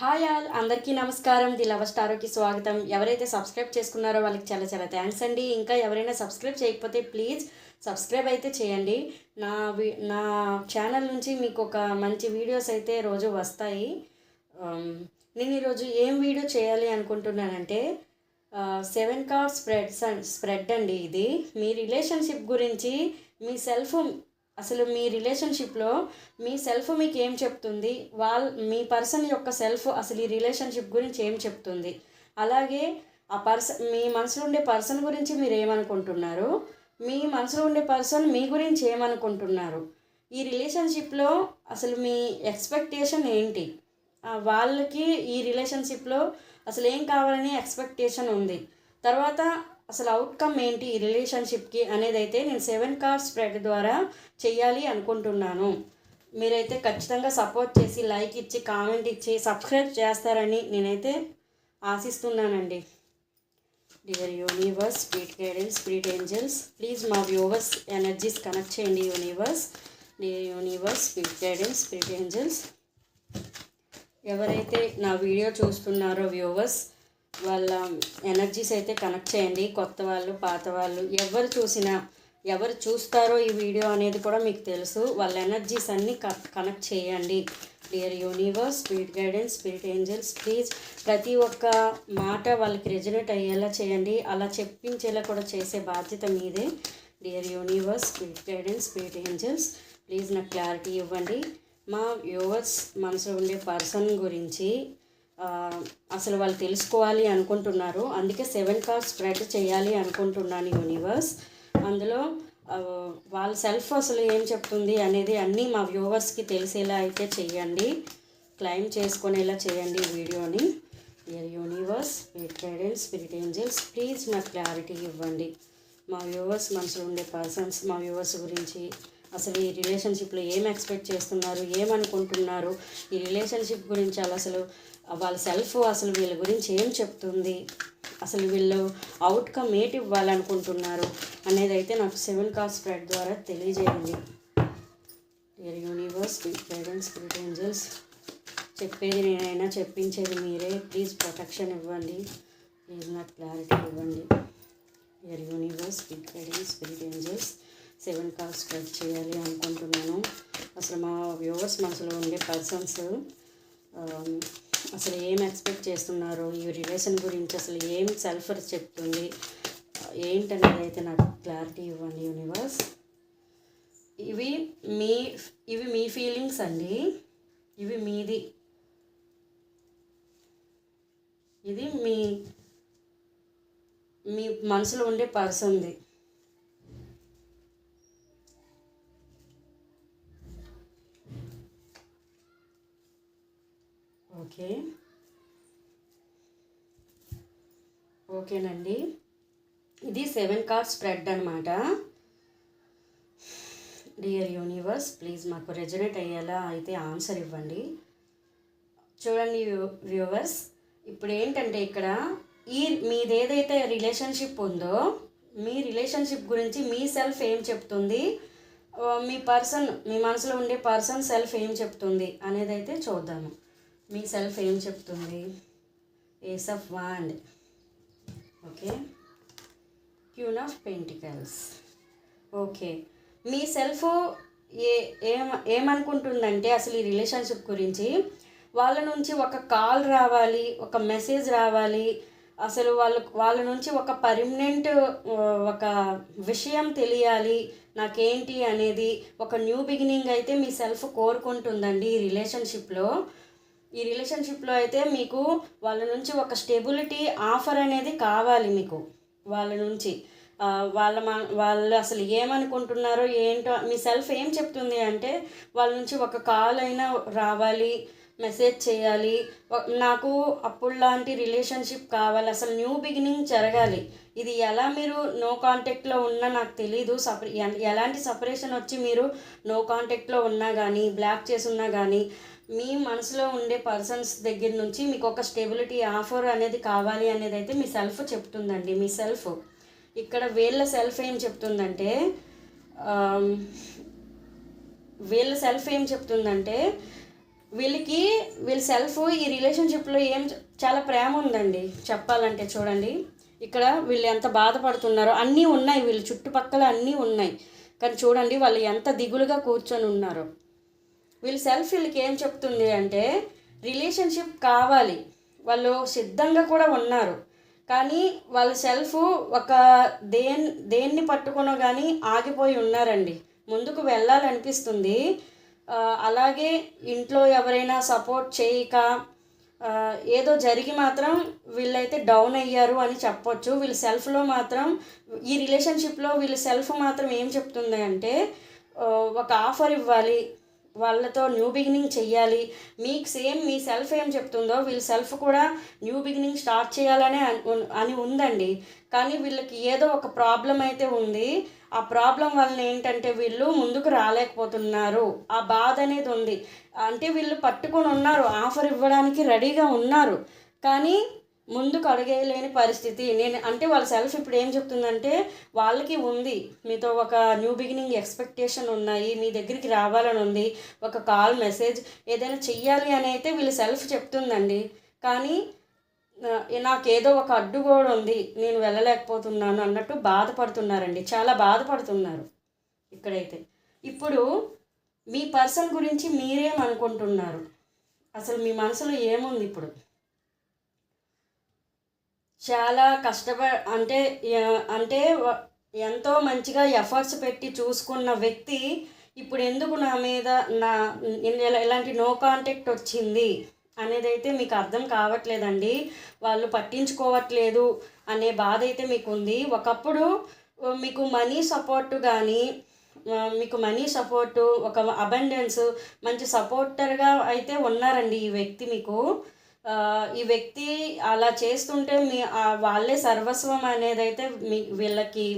Hi all అందరికీ నమస్కారం. The love స్టారోకి స్వాగతం. ఎవరైతే సబ్స్క్రైబ్ చేసుకున్నారో వాళ్ళకి చాలా చాలా థ్యాంక్స్ అండి. ఇంకా ఎవరైనా సబ్స్క్రైబ్ చేయకపోతే ప్లీజ్ సబ్స్క్రైబ్ అయితే చేయండి. నా వి నా ఛానల్ నుంచి మీకు ఒక మంచి వీడియోస్ అయితే రోజు వస్తాయి. నేను ఈరోజు ఏం వీడియో చేయాలి అనుకుంటున్నానంటే సెవెన్ కార్ స్ప్రెడ్ స్ప్రెడ్ అండి ఇది. మీ రిలేషన్షిప్ గురించి మీ సెల్ఫ్ అసలు మీ రిలేషన్షిప్లో మీ సెల్ఫ్ మీకు ఏం చెప్తుంది? వాళ్ళ మీ పర్సన్ యొక్క సెల్ఫ్ అసలు ఈ రిలేషన్షిప్ గురించి ఏం చెప్తుంది? అలాగే ఆ పర్సన్ మీ మనసులో ఉండే పర్సన్ గురించి మీరు ఏమనుకుంటున్నారు? మీ మనసులో ఉండే పర్సన్ మీ గురించి ఏమనుకుంటున్నారు? ఈ రిలేషన్షిప్లో అసలు మీ ఎక్స్పెక్టేషన్ ఏంటి? వాళ్ళకి ఈ రిలేషన్షిప్లో అసలు ఏం కావాలని ఎక్స్పెక్టేషన్ ఉంది. తర్వాత అసలు అవుట్కమ్ ఏంటి ఈ రిలేషన్షిప్కి అనేది అయితే నేను సెవెన్ కార్ స్ప్రెడ్ ద్వారా చేయాలి అనుకుంటున్నాను. మీరైతే ఖచ్చితంగా సపోర్ట్ చేసి లైక్ ఇచ్చి కామెంట్ ఇచ్చి సబ్స్క్రైబ్ చేస్తారని నేనైతే ఆశిస్తున్నానండి. Dear universe spirit guidance spirit angels please మా వ్యూవర్స్ ఎనర్జీస్ కనెక్ట్ చేయండి universe dear universe spirit guidance spirit angels ఎవరైతే నా వీడియో చూస్తున్నారో వ్యూవర్స్ వాళ్ళ ఎనర్జీస్ అయితే కనెక్ట్ చేయండి. కొత్త వాళ్ళు పాత వాళ్ళు ఎవరు చూసినా ఎవరు చూస్తారో ఈ వీడియో అనేది కూడా మీకు తెలుసు. వాళ్ళ ఎనర్జీస్ అన్నీ కనెక్ట్ చేయండి. Dear universe spirit guidance spirit angels please ప్రతి ఒక్క మాట వాళ్ళకి రెజనేట్ అయ్యేలా చేయండి. అలా చెప్పించేలా కూడా చేసే బాధ్యత మీదే. Dear universe spirit guidance spirit angels please నాకు క్లారిటీ ఇవ్వండి. మా వ్యూవర్స్ మనసులో ఉండే పర్సన్ గురించి అసలు వాళ్ళు తెలుసుకోవాలి అనుకుంటున్నారు. అందుకే సెవెన్ కార్డ్ స్ప్రెడ్ చేయాలి అనుకుంటున్నాను యూనివర్స్. అందులో వాళ్ళ సెల్ఫ్ అసలు ఏం చెప్తుంది అనేది అన్నీ మా వ్యూవర్స్కి తెలిసేలా అయితే చేయండి క్లైమ్ చేసుకునేలా చేయండి వీడియోని. Dear universe spirit guidance spirit angels please నాకు క్లారిటీ ఇవ్వండి. మా వ్యూవర్స్ మనసులో ఉండే పర్సన్స్ మా వ్యూవర్స్ గురించి అసలు ఈ రిలేషన్షిప్లో ఏం ఎక్స్పెక్ట్ చేస్తున్నారు? ఏమనుకుంటున్నారు ఈ రిలేషన్షిప్ గురించి అలా అసలు వాళ్ళ సెల్ఫ్ అసలు వీళ్ళ గురించి ఏం చెప్తుంది? అసలు వీళ్ళు అవుట్కమ్ ఏంటి ఇవ్వాలనుకుంటున్నారు? అనేది అయితే నాకు సెవెన్ కార్ స్ప్రెడ్ ద్వారా తెలియజేయండి. Dear universe parents guidance angels చెప్పేది నేనైనా చెప్పించేది మీరే. ప్లీజ్ ప్రొటెక్షన్ ఇవ్వండి. ప్లీజ్ నాకు క్లారిటీ ఇవ్వండి. Dear universe big guidance spirit angels seven card spread చేయాలి అనుకుంటున్నాను. అసలు మా వ్యూవర్స్ మనసులో ఉండే పర్సన్స్ అసలు ఏం ఎక్స్పెక్ట్ చేస్తున్నారు? ఈ రిలేషన్ గురించి అసలు ఏం సెల్ఫ్ చెప్తుంది? ఏంటనేది అయితే నాకు క్లారిటీ ఇవ్వండి యూనివర్స్ ఇవి మీ ఇవి మీ ఫీలింగ్స్ అండి. ఇవి మీది. ఇది మీ మీ మనసులో ఉండే పర్సన్ది ఓకే. ఓకేనండి. ఇది సెవెన్ కార్డ్ స్ప్రెడ్ అనమాట డియర్ యూనివర్స్ ప్లీజ్ మాకు రెజనేట్ అయ్యేలా అయితే ఆన్సర్ ఇవ్వండి. చూడండి వ్యూవర్స్ ఇప్పుడు ఏంటంటే ఇక్కడ ఈ మీదేదైతే రిలేషన్షిప్ ఉందో మీ రిలేషన్షిప్ గురించి మీ సెల్ఫ్ ఏం చెప్తుంది? మీ పర్సన్ మీ మనసులో ఉండే పర్సన్ సెల్ఫ్ ఏం చెప్తుంది అనేది అయితే చూద్దాము. మీ సెల్ఫ్ ఏం చెప్తుంది? Ace of wand. Okay? Queen of pentacles. Okay. Me self ఏ ఏం ఏమనుకుంటుందంటే అసలు ఈ రిలేషన్షిప్ గురించి వాళ్ళ నుంచి ఒక కాల్ రావాలి ఒక మెసేజ్ రావాలి అసలు వాళ్ళ వాళ్ళ నుంచి ఒక పర్మనెంట్ ఒక విషయం తెలియాలి నాకేంటి అనేది ఒక న్యూ బిగినింగ్ అయితే మీ సెల్ఫ్ కోరుకుంటుందండి ఈ రిలేషన్షిప్లో. ఈ రిలేషన్షిప్లో అయితే మీకు వాళ్ళ నుంచి ఒక స్టెబిలిటీ ఆఫర్ అనేది కావాలి మీకు. వాళ్ళ నుంచి. వాళ్ళ మా వాళ్ళు అసలు ఏమనుకుంటున్నారో ఏంటో మీ సెల్ఫ్ ఏం చెప్తుంది అంటే వాళ్ళ నుంచి ఒక కాల్ అయినా రావాలి మెసేజ్ చేయాలి. నాకు అప్పుడు లాంటి రిలేషన్షిప్ కావాలి అసలు న్యూ బిగినింగ్ జరగాలి. ఇది ఎలా మీరు నో కాంటాక్ట్లో ఉన్నా నాకు తెలీదు. సపరే ఎలాంటి సపరేషన్ వచ్చి మీరు నో కాంటాక్ట్లో ఉన్నా కానీ బ్లాక్ చేసి ఉన్నా కానీ మీ మనసులో ఉండే పర్సన్స్ దగ్గర నుంచి మీకు ఒక స్టెబిలిటీ ఆఫర్ అనేది కావాలి అనేది అయితే మీ సెల్ఫ్ చెప్తుందండి. మీ సెల్ఫ్ ఇక్కడ వీళ్ళ సెల్ఫ్ ఏం చెప్తుందంటే వీళ్ళ సెల్ఫ్ ఏం చెప్తుందంటే వీళ్ళకి వీళ్ళ సెల్ఫ్ ఈ రిలేషన్షిప్లో ఏం చాలా ప్రేమ ఉందండి. చెప్పాలంటే చూడండి. ఇక్కడ వీళ్ళు ఎంత బాధపడుతున్నారో అన్నీ ఉన్నాయి వీళ్ళు చుట్టుపక్కల అన్నీ ఉన్నాయి. కానీ చూడండి వాళ్ళు ఎంత దిగులుగా కూర్చొని ఉన్నారో. వీళ్ళు సెల్ఫ్ వీళ్ళకి ఏం చెప్తుంది అంటే రిలేషన్షిప్ కావాలి. వాళ్ళు సిద్ధంగా కూడా ఉన్నారు. కానీ వాళ్ళ సెల్ఫ్ ఒక దేన్ దేన్ని పట్టుకునో కానీ ఆగిపోయి ఉన్నారండి. ముందుకు వెళ్ళాలనిపిస్తుంది. అలాగే ఇంట్లో ఎవరైనా సపోర్ట్ చేయక ఏదో జరిగి మాత్రం వీళ్ళైతే డౌన్ అయ్యారు అని చెప్పొచ్చు. వీళ్ళ సెల్ఫ్లో మాత్రం ఈ రిలేషన్షిప్లో వీళ్ళ సెల్ఫ్ మాత్రం ఏం చెప్తుంది అంటే ఒక ఆఫర్ ఇవ్వాలి. వాళ్ళతో న్యూ బిగినింగ్ చెయ్యాలి. మీకు సేమ్ మీ సెల్ఫ్ ఏం చెప్తుందో వీళ్ళ సెల్ఫ్ కూడా న్యూ బిగినింగ్ స్టార్ట్ చేయాలనే అని ఉందండి. కానీ వీళ్ళకి ఏదో ఒక ప్రాబ్లం అయితే ఉంది. ఆ ప్రాబ్లం వలన ఏంటంటే వీళ్ళు ముందుకు రాలేకపోతున్నారు. ఆ బాధ అనేది ఉంది. అంటే వీళ్ళు పట్టుకొని ఉన్నారు. ఆఫర్ ఇవ్వడానికి రెడీగా ఉన్నారు. కానీ ముందుకు అడగలేని పరిస్థితి. నేను అంటే వాళ్ళ సెల్ఫ్ ఇప్పుడు ఏం చెప్తుందంటే వాళ్ళకి ఉంది. మీతో ఒక న్యూ బిగినింగ్ ఎక్స్పెక్టేషన్ ఉన్నాయి. మీ దగ్గరికి రావాలని ఉంది. ఒక కాల్ మెసేజ్ ఏదైనా చెయ్యాలి అని అయితే వీళ్ళ సెల్ఫ్ చెప్తుందండి. కానీ నాకేదో ఒక అడ్డుగోడ ఉంది. నేను వెళ్ళలేకపోతున్నాను అన్నట్టు బాధపడుతున్నారండి. చాలా బాధపడుతున్నారు ఇక్కడైతే. ఇప్పుడు మీ పర్సన్ గురించి మీరేం అనుకుంటున్నారు? అసలు మీ మనసులో ఏముంది ఇప్పుడు? చాలా కష్టప అంటే అంటే ఎంతో మంచిగా ఎఫర్ట్స్ పెట్టి చూసుకున్న వ్యక్తి ఇప్పుడు ఎందుకు నా మీద నా ఇలా- ఇలాంటి నో కాంటాక్ట్ వచ్చింది అనేది అయితే మీకు అర్థం కావట్లేదండి. వాళ్ళు పట్టించుకోవట్లేదు అనే బాధ అయితే మీకు ఉంది ఒకప్పుడు మీకు మనీ సపోర్ట్ కానీ మీకు మనీ సపోర్టు ఒక అబండెన్స్ మంచి సపోర్టర్గా అయితే ఉన్నారండి ఈ వ్యక్తి మీకు. ఈ వ్యక్తి అలా చేస్తుంటే మీ వాళ్ళే సర్వస్వం అనేది అయితే మీ వీళ్ళకి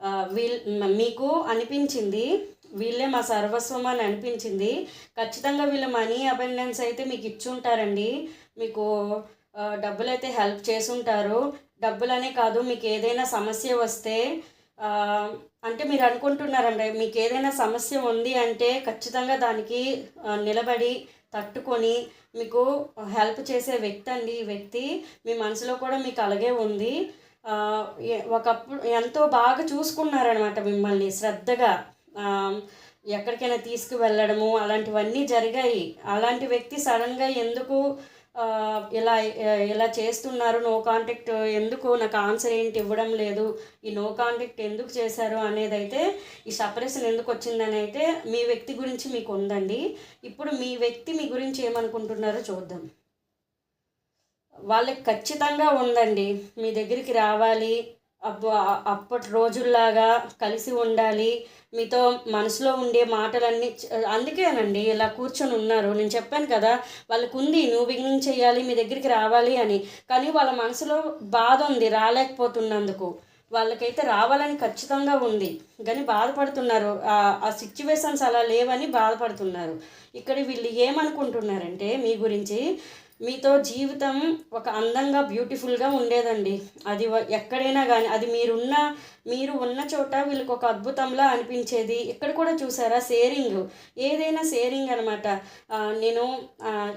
ఆ, వీల్ మీకు అనిపించింది. వీళ్ళే మా సర్వస్వం అని అనిపించింది. ఖచ్చితంగా వీళ్ళ మనీ అబెండెన్స్ అయితే మీకు ఇచ్చుంటారండి. మీకు డబ్బులు అయితే హెల్ప్ చేసుంటారు డబ్బులనే కాదు మీకు ఏదైనా సమస్య వస్తే అంటే మీరు అనుకుంటున్నారండి మీకు ఏదైనా సమస్య ఉంది అంటే ఖచ్చితంగా దానికి నిలబడి తట్టుకొని మీకు హెల్ప్ చేసే వ్యక్తి అండి ఈ వ్యక్తి. మీ మనసులో కూడా మీకు అలాగే ఉంది. ఒకప్పుడు ఎంతో బాగా చూసుకున్నారనమాట మిమ్మల్ని శ్రద్ధగా. ఎక్కడికైనా తీసుకువెళ్ళడము అలాంటివన్నీ జరిగాయి. అలాంటి వ్యక్తి సడన్గా ఎందుకు ఇలా ఇలా చేస్తున్నారు నో కాంటాక్ట్ ఎందుకు? నాకు ఆన్సర్ ఏంటి ఇవ్వడం లేదు. ఈ నో కాంటాక్ట్ ఎందుకు చేశారు అనేది అయితే ఈ సపరేషన్ ఎందుకు వచ్చిందని అయితే మీ వ్యక్తి గురించి మీకు ఉందండి. ఇప్పుడు మీ వ్యక్తి మీ గురించి ఏమనుకుంటున్నారో చూద్దాం. వాళ్ళకి ఖచ్చితంగా ఉందండి. మీ దగ్గరికి రావాలి. అబ్బా అప్పటి రోజుల్లాగా కలిసి ఉండాలి. మీతో మనసులో ఉండే మాటలన్నీ అందుకేనండి ఇలా కూర్చొని ఉన్నారు. నేను చెప్పాను కదా వాళ్ళకు ఉంది నువ్వు బిగినింగ్ చేయాలి మీ దగ్గరికి రావాలి అని. కానీ వాళ్ళ మనసులో బాధ ఉంది రాలేకపోతున్నందుకు. వాళ్ళకైతే రావాలని ఖచ్చితంగా ఉంది. కానీ బాధపడుతున్నారు. ఆ- సిచ్యువేషన్స్ అలా లేవని బాధపడుతున్నారు. ఇక్కడ వీళ్ళు ఏమనుకుంటున్నారంటే మీ గురించి మీతో జీవితం ఒక అందంగా బ్యూటిఫుల్గా ఉండేదండి. అది ఎక్కడైనా కానీ అది మీరున్న మీరు ఉన్న చోట వీళ్ళకి ఒక అద్భుతంలా అనిపించేది. ఇక్కడ కూడా చూసారా? షేరింగ్ ఏదైనా షేరింగ్ అనమాట నేను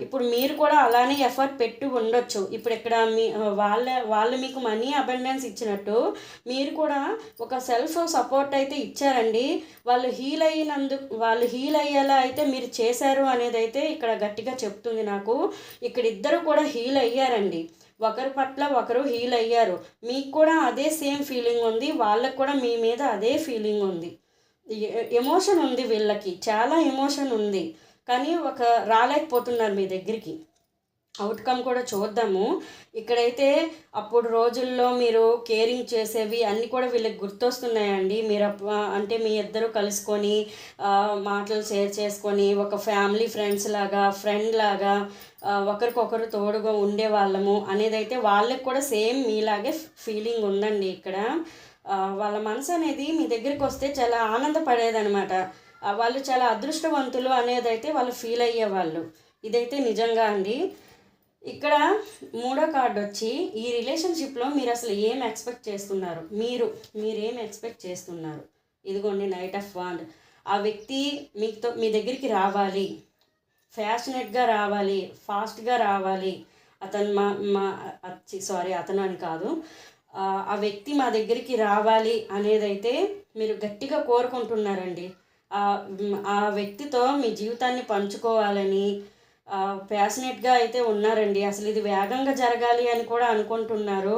ఇప్పుడు మీరు కూడా అలానే ఎఫర్ట్ పెట్టి ఉండొచ్చు. ఇప్పుడు ఇక్కడ మీ వాళ్ళ వాళ్ళు మీకు మనీ అబండెన్స్ ఇచ్చినట్టు మీరు కూడా ఒక సెల్ఫ్ సపోర్ట్ అయితే ఇచ్చారండి. వాళ్ళు హీల్ అయినందుకు వాళ్ళు హీల్ అయ్యేలా అయితే మీరు చేశారు అనేది అయితే ఇక్కడ గట్టిగా చెప్తుంది నాకు. ఇక్కడ ఇద్దరు కూడా హీల్ అయ్యారండి. ఒకరి పట్ల ఒకరు హీల్ అయ్యారు. మీకు కూడా అదే సేమ్ ఫీలింగ్ ఉంది. వాళ్ళకు కూడా మీ మీద అదే ఫీలింగ్ ఉంది. ఎమోషన్ ఉంది వీళ్ళకి. చాలా ఎమోషన్ ఉంది. కానీ ఒక రాలేకపోతున్నారు మీ దగ్గరికి. అవుట్కమ్ కూడా చూద్దాము. ఇక్కడైతే అప్పుడు రోజుల్లో మీరు కేరింగ్ చేసేవి అన్నీ కూడా వీళ్ళకి గుర్తొస్తున్నాయండి. మీరు అప్ప- అంటే మీ ఇద్దరు కలుసుకొని మాటలు షేర్ చేసుకొని ఒక ఫ్యామిలీ ఫ్రెండ్స్ లాగా ఫ్రెండ్ లాగా ఒకరికొకరు తోడుగా ఉండేవాళ్ళము అనేది అయితే వాళ్ళకి కూడా సేమ్ మీలాగే ఫీలింగ్ ఉందండి ఇక్కడ. వాళ్ళ మనసు అనేది మీ దగ్గరికి వస్తే చాలా ఆనందపడేదనమాట వాళ్ళు చాలా అదృష్టవంతులు అనేది అయితే వాళ్ళు ఫీల్ అయ్యేవాళ్ళు. ఇదైతే నిజంగా అండి. ఇక్కడ మూడో కార్డు వచ్చి ఈ రిలేషన్షిప్లో మీరు అసలు ఏం ఎక్స్పెక్ట్ చేస్తున్నారు? మీరు మీరు ఏం ఎక్స్పెక్ట్ చేస్తున్నారు? ఇదిగోండి నైట్ ఆఫ్ వాండ్ ఆ వ్యక్తి మీతో మీ దగ్గరికి రావాలి. ఫ్యాషనెట్గా రావాలి. ఫాస్ట్గా రావాలి. అతను మా మా సారీ అతను అని కాదు. ఆ, వ్యక్తి మా దగ్గరికి రావాలి అనేదైతే మీరు గట్టిగా కోరుకుంటున్నారండి. ఆ వ్యక్తితో మీ జీవితాన్ని పంచుకోవాలని ప్యాషనేట్గా అయితే ఉన్నారండి. అసలు ఇది వేగంగా జరగాలి అని కూడా అనుకుంటున్నారు.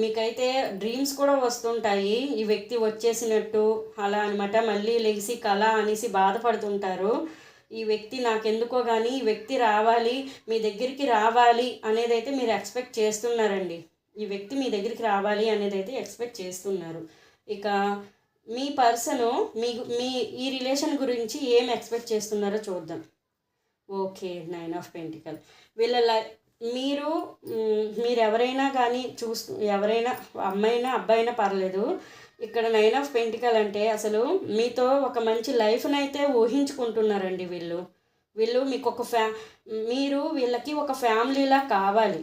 మీకైతే డ్రీమ్స్ కూడా వస్తుంటాయి. ఈ వ్యక్తి వచ్చేసినట్టు అలా అనమాట మళ్ళీ లెగిసి కళ అనేసి బాధపడుతుంటారు. ఈ వ్యక్తి నాకెందుకో కానీ ఈ వ్యక్తి రావాలి మీ దగ్గరికి రావాలి అనేది అయితే మీరు ఎక్స్పెక్ట్ చేస్తున్నారండి. ఈ వ్యక్తి మీ దగ్గరికి రావాలి అనేది అయితే ఎక్స్పెక్ట్ చేస్తున్నారు. ఇక మీ పర్సను మీ మీ ఈ రిలేషన్ గురించి ఏం ఎక్స్పెక్ట్ చేస్తున్నారో చూద్దాం. Okay nine of pentacle. వీళ్ళ లై మీరు మీరు ఎవరైనా కానీ చూస్తూ ఎవరైనా అమ్మాయినా అబ్బాయినా పర్లేదు. ఇక్కడ నైన్ ఆఫ్ పెంటికల్ అంటే అసలు మీతో ఒక మంచి లైఫ్ని అయితే ఊహించుకుంటున్నారండి వీళ్ళు. వీళ్ళు మీకు ఒక ఫ్యా మీరు వీళ్ళకి ఒక ఫ్యామిలీలా కావాలి.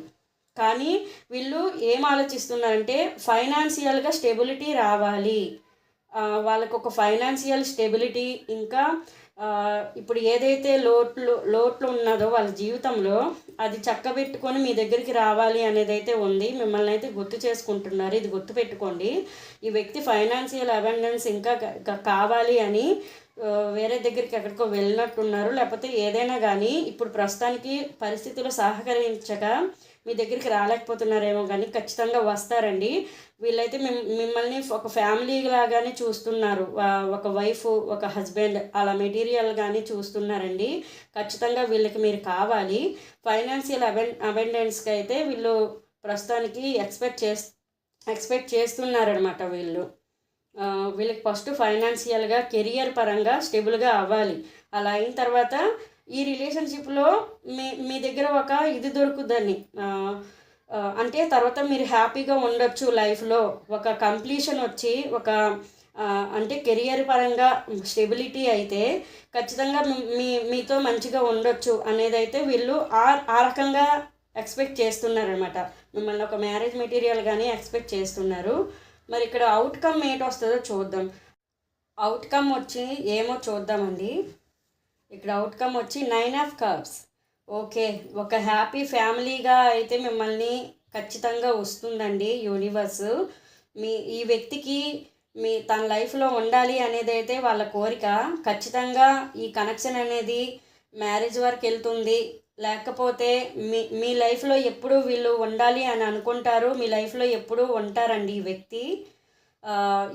కానీ వీళ్ళు ఏం ఆలోచిస్తున్నారంటే ఫైనాన్షియల్గా స్టెబిలిటీ రావాలి. వాళ్ళకు ఒక ఫైనాన్షియల్ స్టెబిలిటీ ఇంకా ఇప్పుడు ఏదైతే లోట్లు లోట్లు ఉన్నదో వాళ్ళ జీవితంలో అది చక్కబెట్టుకొని మీ దగ్గరికి రావాలి అనేది అయితే ఉంది. మిమ్మల్ని అయితే గుర్తు చేసుకుంటున్నారు. ఇది గుర్తు పెట్టుకోండి ఈ వ్యక్తి ఫైనాన్షియల్ అబెండెన్స్ ఇంకా కావాలి అని వేరే దగ్గరికి ఎక్కడికో వెళ్ళినట్టున్నారు. లేకపోతే ఏదైనా కానీ ఇప్పుడు ప్రస్తుతానికి పరిస్థితులు సహకరించక మీ దగ్గరికి రాలేకపోతున్నారేమో కానీ ఖచ్చితంగా వస్తారండి. వీళ్ళైతే మిమ్మల్ని ఒక ఫ్యామిలీ లాగానే చూస్తున్నారు. ఒక వైఫ్ ఒక హస్బెండ్ అలా మెటీరియల్ కానీ చూస్తున్నారండి. ఖచ్చితంగా వీళ్ళకి మీరు కావాలి. ఫైనాన్షియల్ అబెన్ అబెండెన్స్కి అయితే వీళ్ళు ప్రస్తుతానికి ఎక్స్పెక్ట్ చేస్ ఎక్స్పెక్ట్ చేస్తున్నారనమాట వీళ్ళు. వీళ్ళకి ఫస్ట్ ఫైనాన్షియల్గా కెరియర్ పరంగా స్టేబుల్గా అవ్వాలి. అలా అయిన తర్వాత ఈ రిలేషన్షిప్లో మీ మీ దగ్గర ఒక ఇది దొరుకుద్దని అంటే తర్వాత మీరు హ్యాపీగా ఉండొచ్చు లైఫ్లో. ఒక కంప్లీషన్ వచ్చి ఒక అంటే కెరియర్ పరంగా స్టెబిలిటీ అయితే ఖచ్చితంగా మీ- మీ మీతో మంచిగా ఉండొచ్చు అనేది అయితే వీళ్ళు ఆ ఆ రకంగా ఎక్స్పెక్ట్ చేస్తున్నారనమాట మిమ్మల్ని ఒక మ్యారేజ్ మెటీరియల్ కానీ ఎక్స్పెక్ట్ చేస్తున్నారు. మరి ఇక్కడ అవుట్కమ్ ఏంటి వస్తుందో చూద్దాం. అవుట్కమ్ వచ్చి ఏమో చూద్దామండి. ఇక్కడ అవుట్కమ్ వచ్చి నైన్ ఆఫ్ కప్స్ ఓకే ఒక హ్యాపీ ఫ్యామిలీగా అయితే మిమ్మల్ని ఖచ్చితంగా వస్తుందండి యూనివర్స్ మీ ఈ వ్యక్తికి మీ తన లైఫ్లో ఉండాలి అనేది అయితే వాళ్ళ కోరిక. ఖచ్చితంగా ఈ కనెక్షన్ అనేది మ్యారేజ్ వరకు వెళ్తుంది. లేకపోతే మీ మీ లైఫ్లో ఎప్పుడు వీళ్ళు ఉండాలి అని అనుకుంటారు. మీ లైఫ్లో ఎప్పుడు ఉంటారండి ఈ వ్యక్తి.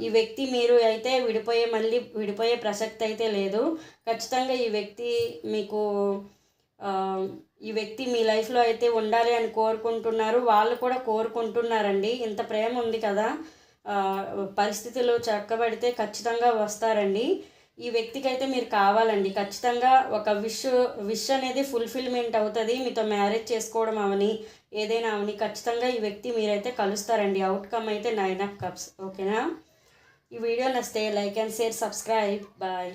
ఈ వ్యక్తి మీరు అయితే విడిపోయే మళ్ళీ విడిపోయే ప్రసక్తి అయితే లేదు. ఖచ్చితంగా ఈ వ్యక్తి మీకు ఈ వ్యక్తి మీ లైఫ్లో అయితే ఉండాలి అని కోరుకుంటున్నారు. వాళ్ళు కూడా కోరుకుంటున్నారండి. ఇంత ప్రేమ ఉంది కదా. పరిస్థితులు చక్కబడితే ఖచ్చితంగా వస్తారండి. ఈ వ్యక్తికి అయితే మీరు కావాలండి. ఖచ్చితంగా ఒక విష్ విష్ అనేది ఫుల్ఫిల్మెంట్ అవుతుంది. మీతో మ్యారేజ్ చేసుకోవడం అవని ఏదైనా అవని ఖచ్చితంగా ఈ వ్యక్తి మీరైతే కలుస్తారండి. అవుట్కమ్ అయితే నైన్ ఆఫ్ కప్స్ ఓకేనా? ఈ వీడియో నచ్చితే like and share subscribe. Bye.